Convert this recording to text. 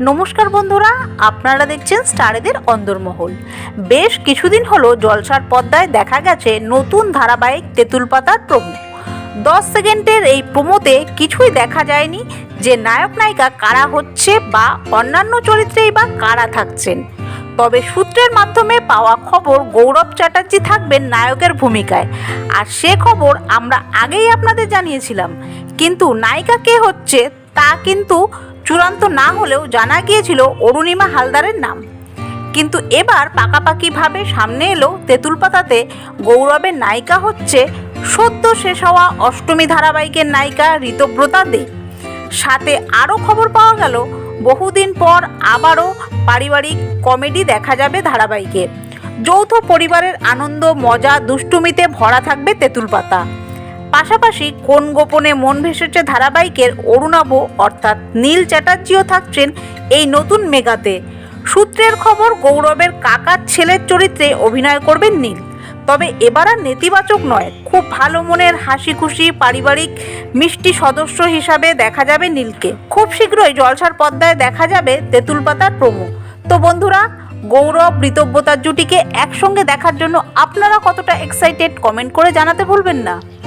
নমস্কার বন্ধুরা, আপনারা দেখছেন স্টারেদের অন্দরমহল। বেশ কিছুদিন হলো জলসার পর্দায় দেখা গেছে নতুন ধারাবাহিক তেঁতুল পাতার প্রমো দশ সেকেন্ডের এই প্রমোতে কিছুই দেখা যায়নি যে নায়ক নায়িকা কারা হচ্ছে বা অন্যান্য চরিত্রেই বা কারা থাকছেন। তবে সূত্রের মাধ্যমে পাওয়া খবর গৌরব চ্যাটার্জি থাকবেন নায়কের ভূমিকায়। আর সে খবর আমরা আগেই আপনাদের জানিয়েছিলাম। কিন্তু নায়িকা কে হচ্ছে তা কিন্তু চূড়ান্ত না হলেও জানা গিয়েছিল অরুণিমা হালদারের নাম। কিন্তু এবার পাকাপাকিভাবে সামনে এলো তেঁতুল পাতাতে গৌরবের নায়িকা হচ্ছে সদ্য শেষ হওয়া অষ্টমী ধারাবাহিকের নায়িকা ঋতব্রতা দে। সাথে আরও খবর পাওয়া গেল, বহুদিন পর আবারও পারিবারিক কমেডি দেখা যাবে ধারাবাহিকে। যৌথ পরিবারের আনন্দ, মজা, দুষ্টুমিতে ভরা থাকবে তেঁতুল পাতা পাশাপাশি কোন গোপনে মন ভেসেছে ধারাবাহিকের অরুণাভ অর্থাৎ নীল চ্যাটার্জিও থাকছেন এই নতুন মেগাতে। সূত্রের খবর, গৌরবের কাকার ছেলের চরিত্রে অভিনয় করবেন নীল। তবে এবার আর নেতিবাচক নয়, খুব ভালো মনের হাসি খুশি পারিবারিক মিষ্টি সদস্য হিসাবে দেখা যাবে নীলকে। খুব শীঘ্রই জলসার পদ্মায় দেখা যাবে তেঁতুল পাতার প্রমো। তো বন্ধুরা, গৌরব ঋতব্যতার জুটিকে একসঙ্গে দেখার জন্য আপনারা কতটা এক্সাইটেড কমেন্ট করে জানাতে ভুলবেন না।